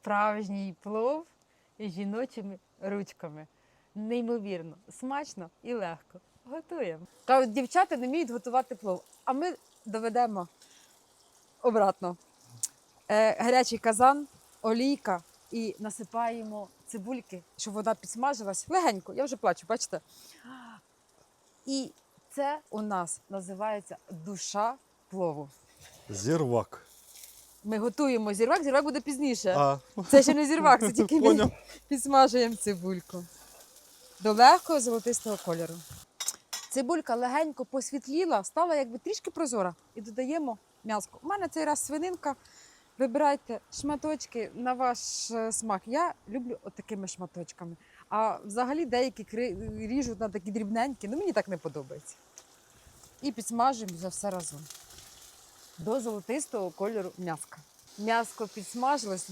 справжній плов з жіночими ручками. Неймовірно, смачно і легко. Готуємо. Кажуть, дівчата не вміють готувати плов, а ми доведемо обратно. Е, гарячий казан, олійка і насипаємо цибульки, щоб вода підсмажилась легенько. Я вже плачу, бачите? І це у нас називається душа плову. Зірвак. Ми готуємо зірвак, зірвак буде пізніше. А, Це ще не зірвак, це тільки ми підсмажуємо цибульку до легкого золотистого кольору. Цибулька легенько посвітліла, стала якби трішки прозора. І додаємо м'яско. У мене цей раз свининка. Вибирайте шматочки на ваш е, смак. Я люблю отакими шматочками. А взагалі деякі ріжуть на такі дрібненькі. Ну мені так не подобається. І підсмажуємо вже все разом. До золотистого кольору м'яска. М'яско підсмажилось,